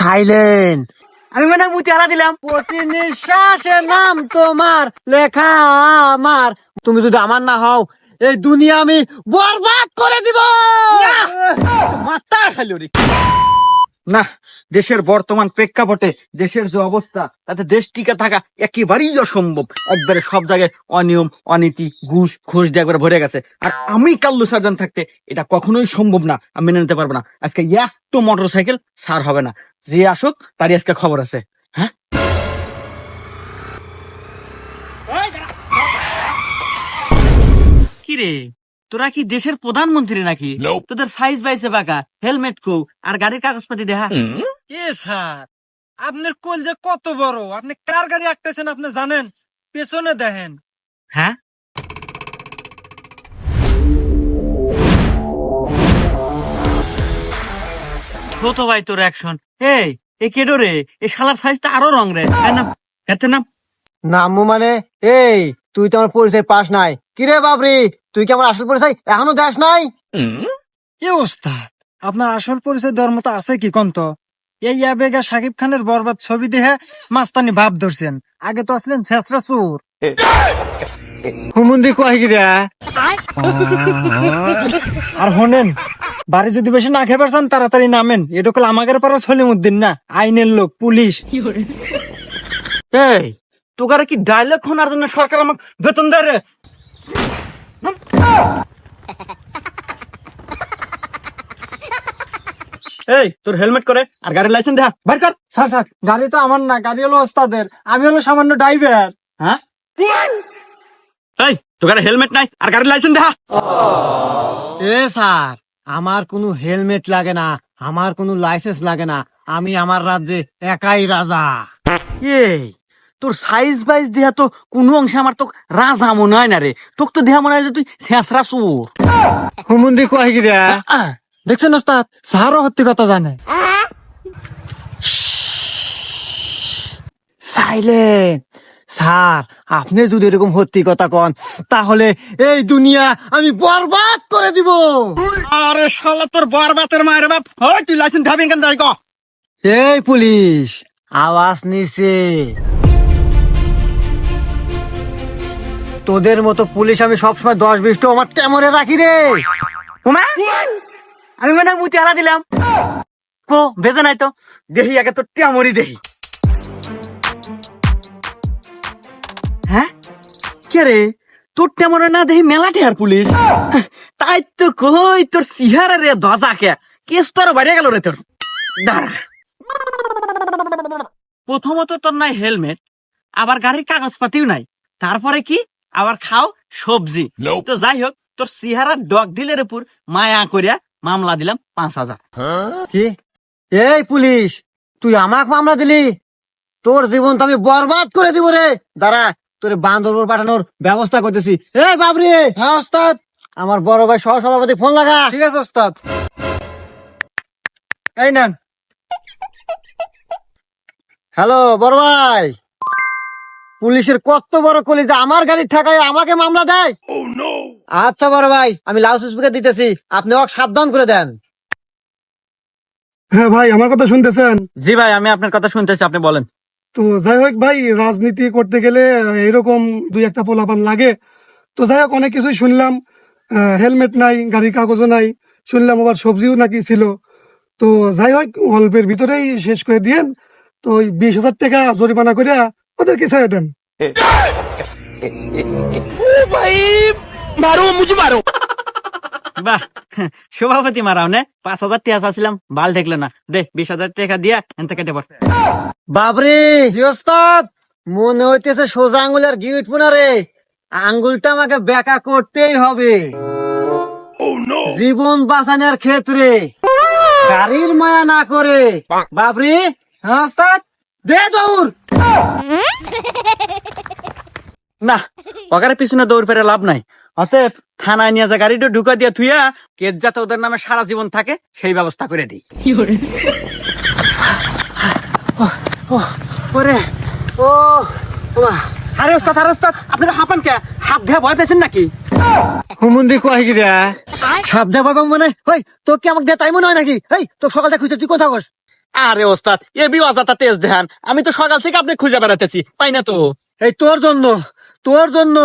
Silent আমি মনে হয় মুতি হারা দিলাম। প্রতি নিঃশ্বাসে নাম তোমার লেখা আমার। তুমি যদি আমার না হও এই দুনিয়া আমি বরবাদ করে দিব। মাথা খালি রে না দেশের বর্তমান প্রেক্ষাপটে দেশের যে অবস্থা তাতে দেশ টিকে থাকা একেবারেই অসম্ভব। একবারে সব জায়গায় অনিয়ম অনীতি ঘুষ ঘুষ দিয়ে একবারে ভরে গেছে। আর আমি কাল্লু সার্জন থাকতে এটা কখনোই সম্ভব না আমি মেনে নিতে পারব না। আজকে একটু মোটর সাইকেল সার হবে না। যে আসুক তারই আজকে খবর আছে। হ্যাঁ? কি রে তোরা কি দেশের প্রধানমন্ত্রী নাকি? তোদের সাইজ বাইছে বাঁকা হেলমেট কো আর গাড়ির কাগজপাতি দেখা। এ স্যার আপনার কোল যে কত বড় আপনি কার গাড়ি আঁকতেছেন আপনি জানেন? পেছনে দেখেন। হ্যাঁ? ছোট ভাই তোর অ্যাকশন এই এ কেডো রে? এ শালার সাইজটা আরও রং রে। এই নাম এতে নাম? নামু মানে এই তুই তো আমার পরিচয় পাস নাই। কিরে বাবরি? তুই কি আমার আসল পরিচয় এখনও দেশ নাই? কি ওস্তাদ? আপনার আসল পরিচয় দেওয়ার মতো আছে কি কন্ত? এই আবেগা সাকিব খানের বরবাদ ছবি দেখে মাস্তানি ভাব ধরছেন। আগে তো আসলেন ছেসরা চোর। হুমুন্দি কয় গিরা আর হনেন বাড়ি যদি বেশি না খেয়ে পারতাম তাড়াতাড়ি নামেন। এটা কল আমাদের পাড়া সলিমুদ্দিন না আইনের লোক পুলিশ। এই তোকারে কি ডায়লগ শোনার জন্য সরকার আমাকে বেতন দেয় রে? এই তোর হেলমেট করে আর গাড়ির লাইসেন্স দেখা বাইর কর। স্যার স্যার গাড়ি তো আমার না গাড়ি হলো ওস্তাদের। আমি হলো সামান্য ড্রাইভার হ্যাঁ? এই তোকার হেলমেট নাই আর গাড়ির লাইসেন্স দেখা এ স্যার আমার কোনো হেলমেট লাগে না আমার কোনো লাইসেন্স লাগে না। আমি আমার রাজ্যে একাই রাজা। এই তোর সাইজ বাইজ দেহা তো কোনো অংশে আমার তো রাজা মনে হয় না রে। তোকে তো দেহা মনে হয় যে তুই শেষরা চোর। হুমুন্দি কয় গিরা দেখছেন ওস্তাদ? স্যারও সত্যি কথা জানে। সাইলেন্ট স্যার আপনি যদি এরকম সত্যি কথা কন তাহলে এই দুনিয়া আমি বরবাদ করে দিব। আরে শালা তোর বরবাতের মায়ের বাপ। হয় তুই লাইসেন্স খাবি কেন যাই এই পুলিশ আওয়াজ নিছে। তোদের মতো পুলিশ আমি সবসময় দশ বিশটা আমার টেমরে রাখি রে। আমি মনে হয় মুতি দিলাম। কো বেজে নাই তো। দেহি আগে তোর টিয়ামরি দেহি। হ্যাঁ? কে রে? তোর না দেহি মেলাটে আর পুলিশ? তাই তো কই তোর সিহারা রে দজা কে? কেস তোর বাইরে গেল রে তোর। দাঁড়া। প্রথমত তোর নাই হেলমেট আবার গাড়ির কাগজপাতিও নাই। তারপরে কি? আবার খাও সবজি। তো যাই হোক তোর সিহারা ডগ ডিলের উপর মায়া করিয়া মামলা দিলাম পাঁচ হাজার। কি? এই পুলিশ তুই আমাক মামলা দিলি? তোর জীবন তো আমি বরবাদ করে দিব রে। দাঁড়া তোর বান্দরপুর পাঠানোর ব্যবস্থা করতেছি। এই বাবরি! হ্যাঁ ওস্তাদ। আমার বড় ভাই সহ সভাপতি ফোন লাগা। ঠিক আছে ওস্তাদ। এই নেন। হ্যালো বড় ভাই। পুলিশের কত বড় কলিজা আমার গাড়ি ঠেকায় আমাকে মামলা দেয়? আচ্ছা বড় ভাই আমি লাউড স্পিকার দিতেছি। আপনি ওকে সাবধান করে দেন। হ্যাঁ ভাই আমার কথা শুনতেছেন? জি ভাই আমি আপনার কথা শুনতেছি আপনি বলেন। তো যাই হোক ভাই রাজনীতি করতে গেলে এরকম দুই একটা পোলাপান লাগে। তো যাই হোক অনেক কিছুই শুনলাম। হেলমেট নাই গাড়ির কাগজও নাই। শুনলাম আবার সবজিও নাকি ছিল। তো যাই হোক অল্পের ভিতরেই শেষ করে দিয়েন। তো ওই বিশ হাজার টাকা জরিমানা করে ওদেরকে ছেড়ে দেন। বাহ সভাপতি মারাও নে? পাঁচ হাজার টাকা চাচ্ছিলাম বাল ঠেকলে না। দে বিশ হাজার টাকা দিয়া এনতে কেটে পড়। বাবরে জি ওস্তাদ মনে হইতেছে সোজা আঙ্গুলের গিট পুনা রে। আঙ্গুলটা আমাকে বেকা করতেই হবে। জীবন বাঁচানোর ক্ষেত্রে গাড়ির মায়া না করে। বাবরি হ্যাঁ ওস্তাদ? দে দৌড়! না ওকার পিছনে দৌড় পেরে লাভ নাই। অতএব থানায় নিয়ে যা গাড়িটা ঢুকা দিয়া থুইয়া কেস যাতে ওদের নামে সারা জীবন থাকে সেই ব্যবস্থা করে দিই। ওরে ও ওমা। আরে ওস্তাদ আরে ওস্তাদ আপনারা হাঁপান কে? হাত ধেয়া ভয় পেয়েছেন নাকি? হুমুন্দি কয় গিরা সাবধা বাবা মনে? ওই তোর কি আমাকে দে তাই মনে হয় নাকি? এই তোর সকালটা খুঁজছে তুই কোথা কস? আরে ওস্তাদ এ বি অজাতা তেজ দেখান আমি তো সকাল থেকে আপনি খুঁজে বেড়াতেছি পাই না তো? এই তোর জন্য তোর জন্য।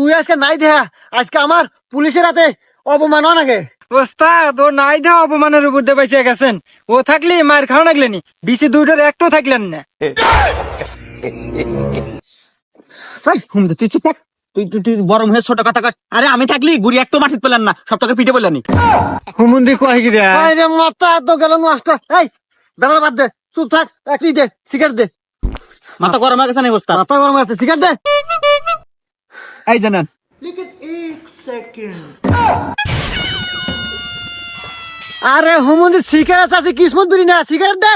তুই আজকে নাই দেহা আজকে আমার পুলিশের হাতে অপমান নাকি ওস্তাদ ও নাই অপমানের উপর দিয়ে বেঁচে গেছেন। ও থাকলে মার খাওয়া লাগলেনি বিশি দুইটার একটু থাকলেন না। তুই চুপ তুই তুই হয়ে ছোট কথা আরে আমি থাকলি গুড়ি একটু মাটিত পেলেন না সব টাকা পিঠে বললেন হুমুন্দি কয় গিরা আরে মাথা তো গেল নষ্ট এই বেলা বাদ দে চুপ থাক দে সিগারেট দে। মাথা গরম হয়ে গেছে না ওস্তাদ? মাথা গরম আছে সিগারেট দে। এই জানেন। আরে হুমুন্দি সিগারেট আছে কিসমত বিড়ি না সিগারেট দে।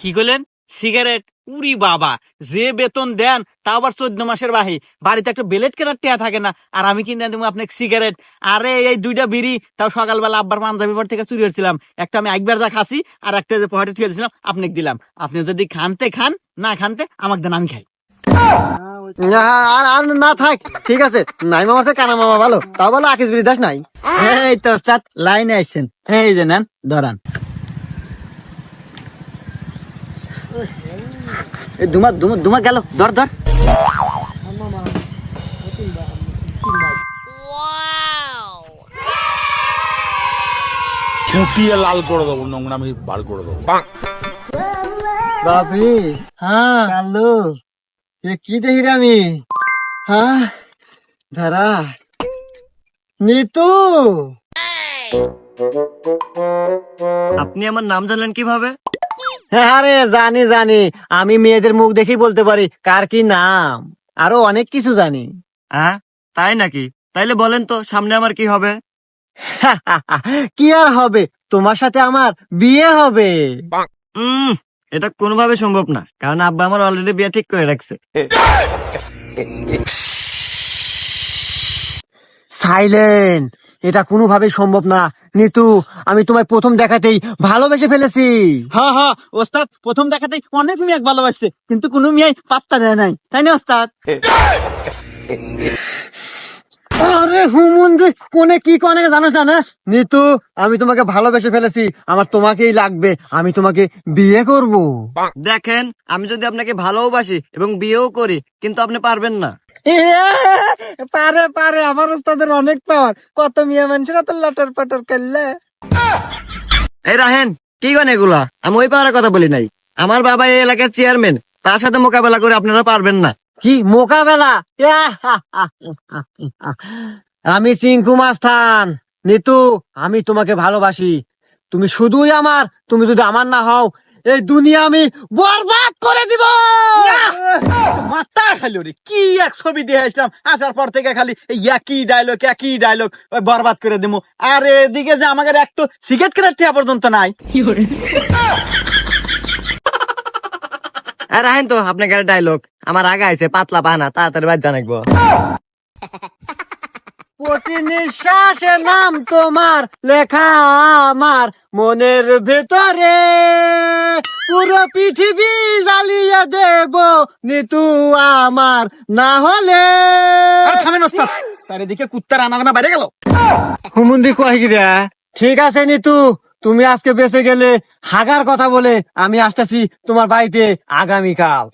কি করলেন? সিগারেট উরি বাবা যে বেতন দেন তা আবার চোদ্দ মাসের বাহি। বাড়িতে একটা বেলেট কেনার টেয়া থাকে না আর আমি কিনে দেবো আপনাকে সিগারেট আরে এই দুইটা বিড়ি তাও সকালবেলা আব্বার পাঞ্জাবি বাড়ি থেকে চুরি হয়েছিলাম। একটা আমি একবার যা খাসি আর একটা যে পকেটে থুয়ে দিয়েছিলাম আপনাকে দিলাম। আপনি যদি খানতে খান না খানতে আমাকে দেন আমি খাই। আর আর না থাক ঠিক আছে। নাই মামার কানা মামা ভালো। তাও ভালো আকিস বিড়ি দাস নাই। এই তো ওস্তাদ লাইনে আসছেন এই যে নেন ধরান। এই ধুমা ধুমা ধুমা গেল ধর ধর। ফুটিয়ে লাল করে দেবো নোংরামি বার করে দেবো। বাপি হ্যাঁ। কালু। কি দেখি রে আমি? হ্যাঁ ধারা নিতু! আপনি আমার নাম জানলেন কীভাবে? হ্যাঁ রে জানি জানি। আমি মেয়েদের মুখ দেখেই বলতে পারি কার কি নাম। আরও অনেক কিছু জানি। হ্যাঁ তাই নাকি? তাইলে বলেন তো সামনে আমার কি হবে? কি আর হবে? তোমার সাথে আমার বিয়ে হবে। এটা কোনোভাবে সম্ভব না কারণ আব্বা আমার অলরেডি বিয়ে ঠিক করে রাখছে। সাইলেন্ট! এটা কোনোভাবেই সম্ভব না। নিতু আমি তোমায় প্রথম দেখাতেই ভালোবেসে ফেলেছি। হ্যাঁ হ্যাঁ ওস্তাদ প্রথম দেখাতেই অনেক মেয়ে ভালোবাসছে কিন্তু কোনো মেয়ে পাত্তা দেয় নাই। তাই না ওস্তাদ? আরে হুমুন্দি কোনে কি কোনে জানো জানে নিতু আমি তোমাকে ভালোবেসে ফেলেছি। আমার তোমাকেই লাগবে। আমি তোমাকে বিয়ে করব। দেখেন আমি যদি আপনাকে ভালোবাসি এবং বিয়েও করি কিন্তু আপনি পারবেন না। পারে পারে আমার ওস্তাদের অনেক পাওয়ার। কত মিয়া মানুষের তো লটর পটর করলে। এই রাহেন কি গান এগুলা? আমি ওই পাওয়ার কথা বলি নাই। আমার বাবা এই এলাকার চেয়ারম্যান তার সাথে মোকাবেলা করে আপনারা পারবেন না। কি মোকাবেলা? আমি চিঙ্কু মাস্তান। নিতু আমি তোমাকে ভালোবাসি। তুমি শুধুই আমার তুমি যদি আমার না হও এই দুনিয়া আমি বরবাদ করে দিব! মাথা খালি রে কি এক ছবি দিয়ে আসলাম আসার পর থেকে খালি একই ডায়লগ একই ডায়লগ ওই বরবাদ করে দিমু। আর এদিকে যে আমাদের একটু সিগারেট কেনার টিয়া পর্যন্ত নাই। আর রাহেন তো আপনাকে ডায়লগ আমার আগা আছে পাতলা পানা তাড়াতাড়ি বাদ জানাকবো প্রতি নিঃশ্বাসে নাম তোমার লেখা আমার মনের ভেতরে। পুরো পৃথিবী জ্বালিয়ে দেব নিতু আমার না হলে। চারিদিকে কুত্তার আনাগোনা বাইরে গেল। হুমুন্দি কয় গিরা ঠিক আছে নিতু। তুমি আজকে বেঁচে গেলে হাগার কথা বলে আমি আসতেছি তোমার বাড়িতে আগামীকাল।